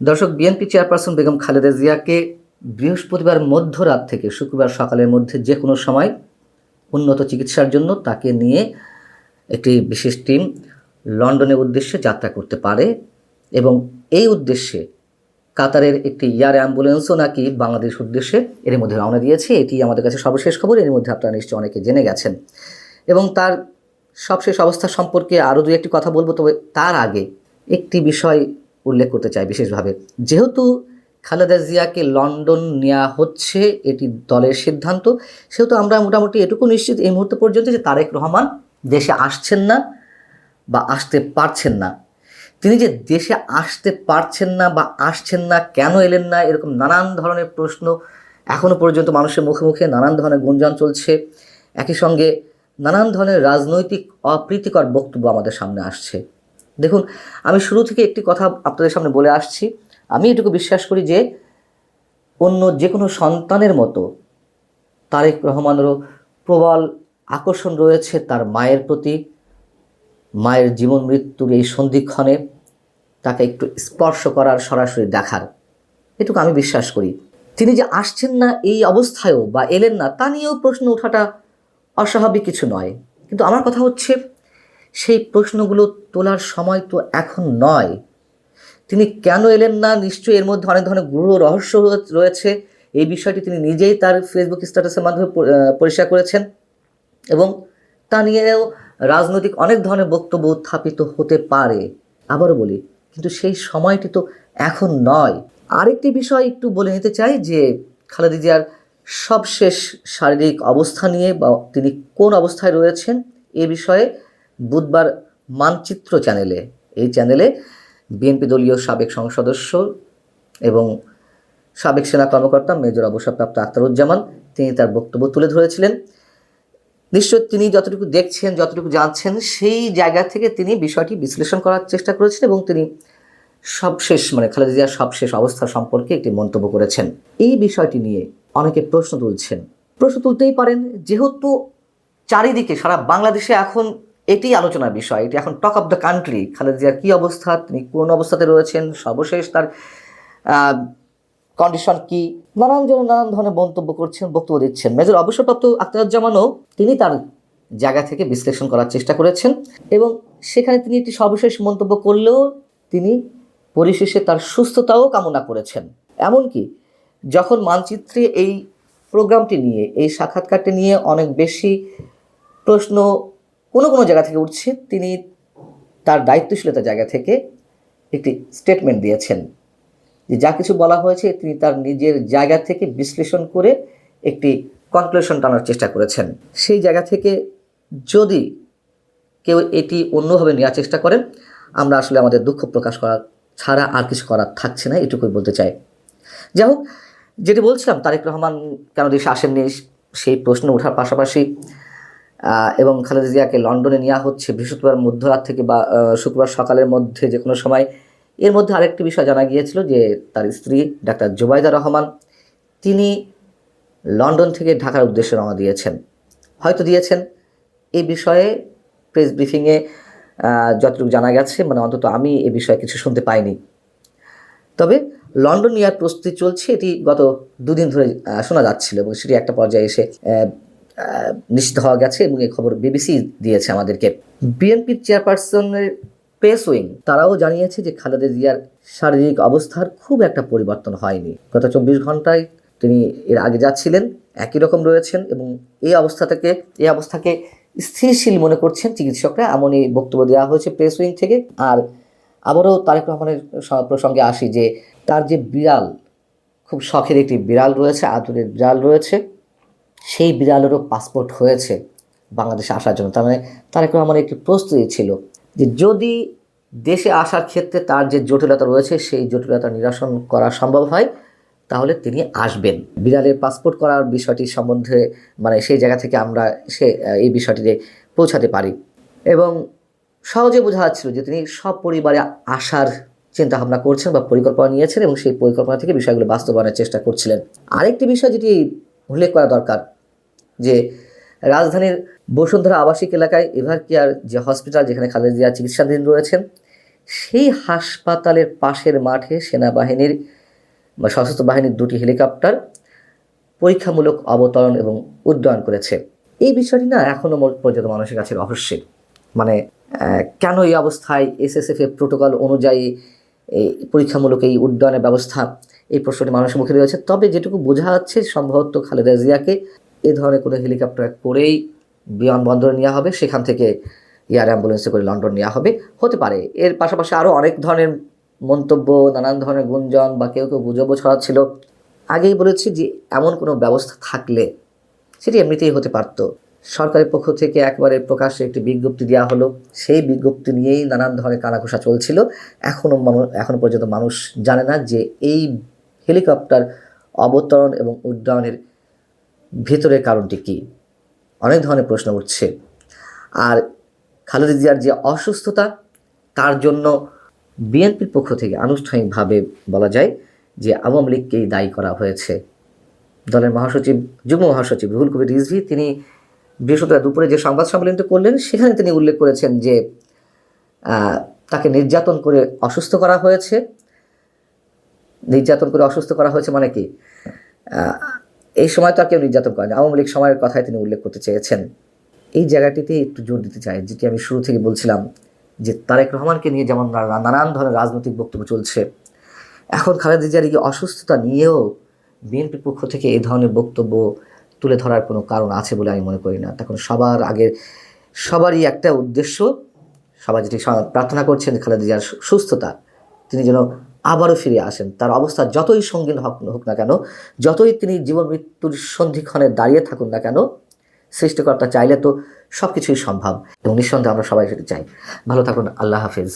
দর্শক, BNP chairperson Begum Khaleda জিয়াকে বৃহস্পতিবার মধ্যরাত থেকে শুক্রবার সকালের মধ্যে যে কোনো সময় উন্নত চিকিৎসার জন্য তাকে নিয়ে একটি বিশেষ টিম লন্ডনের উদ্দেশ্যে যাত্রা করতে পারে এবং এই উদ্দেশ্যে কাতারের একটি এয়ার অ্যাম্বুলেন্সও নাকি বাংলাদেশ উদ্দেশ্যে এর মধ্যে রওনা দিয়েছে। এটি আমাদের কাছে সর্বশেষ খবর, এর মধ্যে আপনারা নিশ্চয়ই অনেকে জেনে গেছেন। এবং তার সবশেষ অবস্থা সম্পর্কে আরও দু একটি কথা বলব, তবে তার আগে একটি বিষয় উল্লেখ করতে চাই বিশেষভাবে। যেহেতু খালেদা জিয়াকে লন্ডন নেওয়া হচ্ছে, এটি দলের সিদ্ধান্ত, সেহেতু আমরা মোটামুটি এটুকু নিশ্চিত এই মুহূর্ত পর্যন্ত যে তারেক রহমান দেশে আসছেন না বা আসতে পারছেন না। তিনি যে দেশে আসতে পারছেন না বা আসছেন না, কেন এলেন না, এরকম নানান ধরনের প্রশ্ন এখনও পর্যন্ত মানুষের মুখে মুখে নানান ধরনের গুঞ্জন চলছে। একই সঙ্গে নানান ধরনের রাজনৈতিক অপ্রীতিকর বক্তব্য আমাদের সামনে আসছে। দেখুন, আমি শুরু থেকে একটি কথা আপনাদের সামনে বলে আসছি। আমি এটুকু বিশ্বাস করি যে, অন্য যে কোনো সন্তানের মতো তারেক রহমানেরও প্রবল আকর্ষণ রয়েছে তার মায়ের প্রতি। মায়ের জীবন মৃত্যুর এই সন্ধিক্ষণে তাকে একটু স্পর্শ করার, সরাসরি দেখার। এটুকু আমি বিশ্বাস করি। তিনি যে আসছেন না এই অবস্থায়ও বা এলেন না, তা নিয়েও প্রশ্ন ওঠাটা অস্বাভাবিক কিছু নয়। কিন্তু আমার কথা হচ্ছে সেই প্রশ্নগুলো তোলার সময় তো এখন নয়। তিনি কেন এলেন না? নিশ্চয়ই এর মধ্যে অনেক ধরনের গূঢ় রহস্য রয়েছে। এই বিষয়টি তিনি নিজেই তার ফেসবুক স্ট্যাটাসের মাধ্যমে পরিষ্কার করেছেন এবং তা নিয়েও রাজনৈতিক অনেক ধরনের বক্তব্য উত্থাপিত হতে পারে। আবারও বলি, কিন্তু সেই সময়টি তো এখন নয়। আরেকটি বিষয় একটু বলে নিতে চাই যে, খালেদা জিয়ার সবশেষ শারীরিক অবস্থা নিয়ে বা তিনি কোন অবস্থায় রয়েছেন এ বিষয়ে বুধবার মানচিত্র চ্যানেলে, এই চ্যানেলে বিএনপি দলীয় সাবেক সংসদ সদস্য এবং সাবেক সেনা কর্মকর্তা মেজর অবসরপ্রাপ্ত আখতারুজ্জামান, তিনি তার বক্তব্য তুলে ধরেছিলেন। নিশ্চয় তিনি যতটুকু দেখছেন, যতটুকু জানছেন, সেই জায়গা থেকে তিনি বিষয়টি বিশ্লেষণ করার চেষ্টা করেছেন এবং তিনি সবশেষ মানে খালেদা জিয়ার সবশেষ অবস্থা সম্পর্কে একটি মন্তব্য করেছেন। এই বিষয়টি নিয়ে অনেকে প্রশ্ন তুলছেন। প্রশ্ন তুলতেই পারেন, যেহেতু চারিদিকে সারা বাংলাদেশে এখন এটি আলোচনার বিষয়। এটি এখন talk of the country Khaleda জিয়ার কী অবস্থা? তিনি কোন অবস্থাতে রয়েছেন? সর্বশেষ তার কন্ডিশন কি? নানান জন নানান ধরনের মন্তব্য করছেন, বক্তব্য দিচ্ছেন। মেজর অবসরপ্রাপ্ত আখতারুজ্জামানও তিনি তার জায়গা থেকে বিশ্লেষণ করার চেষ্টা করেছেন এবং সেখানে তিনি একটি সর্বশেষ মন্তব্য করলেও তিনি পরিশেষে তার সুস্থতাও কামনা করেছেন। এমনকি যখন মানচিত্রে এই প্রোগ্রামটি নিয়ে, এই সাক্ষাৎকারটি নিয়ে অনেক বেশি প্রশ্ন কোনো কোনো জায়গা থেকে উঠছে, তিনি তার দায়িত্বশীলতার জায়গা থেকে একটি স্টেটমেন্ট দিয়েছেন যে যা কিছু বলা হয়েছে, তিনি তার নিজের জায়গা থেকে বিশ্লেষণ করে একটি কনক্লুশন টানার চেষ্টা করেছেন। সেই জায়গা থেকে যদি কেউ এটি অন্যভাবে নেওয়ার চেষ্টা করেন, আমরা আসলে আমাদের দুঃখ প্রকাশ করা ছাড়া আর কিছু করার থাকছে না, এটুকুই বলতে চাই। যাই হোক, যেটি বলছিলাম, তারেক রহমান কেন দেশে আসেননি সেই প্রশ্ন ওঠার পাশাপাশি এবং খালেদা জিয়াকে লন্ডনে নেওয়া হচ্ছে। বৃহস্পতিবার মধ্যরাত থেকে বা শুক্রবার সকালের মধ্যে যে কোনো সময়। এর মধ্যে আরেকটি বিষয় জানা গিয়েছিল যে, তার স্ত্রী ডাক্তার জুবাইদা রহমান, তিনি লন্ডন থেকে ঢাকার উদ্দেশ্যে রওনা দিয়েছেন। হয়তো দিয়েছেন। এই বিষয়ে প্রেস ব্রিফিংয়ে যতটুকু জানা গেছে মানে অন্তত আমি এ বিষয়ে কিছু শুনতে পাইনি। তবে লন্ডন নেওয়ার প্রস্তুতি চলছে। এটি গত দুদিন ধরে শোনা যাচ্ছিল এবং সেটি একটা পর্যায়ে এসে নিশ্চিত হওয়া গেছে এবং এই খবর বিবিসি দিয়েছে আমাদেরকে। বিএনপির চেয়ারপারসনের পেস উইং, তারাও জানিয়েছে যে খালেদা জিয়ার শারীরিক অবস্থার খুব একটা পরিবর্তন হয়নি। গত চব্বিশ ঘন্টায় তিনি এর আগে যাচ্ছিলেন, একই রকম রয়েছেন এবং এই অবস্থা থেকে, এই অবস্থাকে স্থিরশীল মনে করছেন চিকিৎসকরা। এমনই বক্তব্য দেওয়া হয়েছে প্রেস উইং থেকে। আর আবারও তারেক রহমানের প্রসঙ্গে আসি যে, তার যে বিড়াল, খুব শখের একটি বিড়াল রয়েছে, আদরের বিড়াল রয়েছে। সেই বিড়ালেরও পাসপোর্ট হয়েছে বাংলাদেশে আসার জন্য। তার মানে তার তারেক আমার একটি প্রস্তুতি ছিল যে যদি দেশে আসার ক্ষেত্রে তার যে জটিলতা রয়েছে, সেই জটিলতা নিরসন করা সম্ভব হয়, তাহলে তিনি আসবেন। বিড়ালের পাসপোর্ট করার বিষয়টি সম্বন্ধে মানে সেই জায়গা থেকে আমরা সে এই বিষয়টিতে পৌঁছাতে পারি। এবং সহজে বোঝা যাচ্ছিল যে তিনি সপরিবারে আসার চিন্তা ভাবনা করছেন বা পরিকল্পনা নিয়েছেন এবং সেই পরিকল্পনা থেকে বিষয়গুলো বাস্তবায়নের চেষ্টা করছিলেন। আরেকটি বিষয় যেটি উল্লেখ করা দরকার যে রাজধানীর বসুন্ধরা আবাসিক এলাকায় এভার কেয়ার যে হসপিটাল যেখানে খালেদা জিয়া চিকিৎসাধীন রয়েছেন, সেই হাসপাতালের পাশের মাঠে সেনাবাহিনীর বা সশস্ত্র বাহিনীর দুটি হেলিকপ্টার পরীক্ষামূলক অবতরণ এবং উড্ডয়ন করেছে। এই বিষয়টি না এখনও পর্যন্ত মানুষের কাছে রহস্যের। মানে কেন এই অবস্থায় এসএসএফ এর প্রোটোকল অনুযায়ী এই পরীক্ষামূলক এই উড্ডয়নের ব্যবস্থা এই প্রশ্নটি মানুষের মুখে রয়েছে। তবে যেটুকু বোঝা যাচ্ছে, সম্ভবত খালেদা জিয়াকে এ ধরনের কোনো হেলিকপ্টার করেই বিমানবন্দরে নেওয়া হবে। সেখান থেকে এয়ার অ্যাম্বুলেন্সে করে লন্ডন নেওয়া হবে। হতে পারে। এর পাশাপাশি আরও অনেক ধরনের মন্তব্য, নানান ধরনের গুঞ্জন বা কেউ কেউ গুজবও ছড়াচ্ছিল। আগেই বলেছি যে, এমন কোনো ব্যবস্থা থাকলে সেটি এমনিতেই হতে পারতো। সরকারের পক্ষ থেকে একবারে প্রকাশ্যে একটি বিজ্ঞপ্তি দেওয়া হলো। সেই বিজ্ঞপ্তি নিয়েই নানান ধরনের কানাঘোষা চলছিল। এখনও মানুষ এখনও পর্যন্ত মানুষ জানে না যে এই হেলিকপ্টার অবতরণ এবং উড্ডয়নের ভেতরের কারণটি কী। অনেক ধরনের প্রশ্ন উঠছে। আর খালেদা জিয়ার যে অসুস্থতা, তার জন্য বিএনপির পক্ষ থেকে আনুষ্ঠানিকভাবে বলা যায় যে আওয়ামী লীগকেই দায়ী করা হয়েছে। দলের মহাসচিব, যুগ্ম মহাসচিব রুহুল কবির রিজভি, তিনি বৃহস্পতিবার দুপুরে যে সংবাদ সম্মেলনটি করলেন, সেখানে তিনি উল্লেখ করেছেন যে তাকে নির্যাতন করে অসুস্থ করা হয়েছে। নির্যাতন করে অসুস্থ করা হয়েছে মানে কি? এই সময় তো আর কেউ নির্যাতন করেনি। আওয়ামী লীগ সময়ের কথাই তিনি উল্লেখ করতে চেয়েছেন। এই জায়গাটিতে একটু জোর দিতে চাই, যেটি আমি শুরু থেকে বলছিলাম, যে তারেক রহমানকে নিয়ে যেমন নানান ধরনের রাজনৈতিক বক্তব্য চলছে, এখন খালেদা জিয়ার এই অসুস্থতা নিয়েও বিএনপির পক্ষ থেকে এই ধরনের বক্তব্য তুলে ধরার কোনো কারণ আছে বলে আমি মনে করি না। তখন সবার আগে সবারই একটা উদ্দেশ্য, সবাই যেটি প্রার্থনা করছেন খালেদা জিয়ার সুস্থতা, তিনি যেন আবারও ফিরে আসেন। তার অবস্থা যতই সঙ্গীন হোক হোক না কেন, যতই তিনি জীবন মৃত্যুর সন্ধিক্ষণে দাঁড়িয়ে থাকুন না কেন, সৃষ্টিকর্তা চাইলে তো সব কিছুই সম্ভব। এবং নিঃসন্দেহে আমরা সবাই সেটি চাই। ভালো থাকুন, আল্লাহ হাফিজ।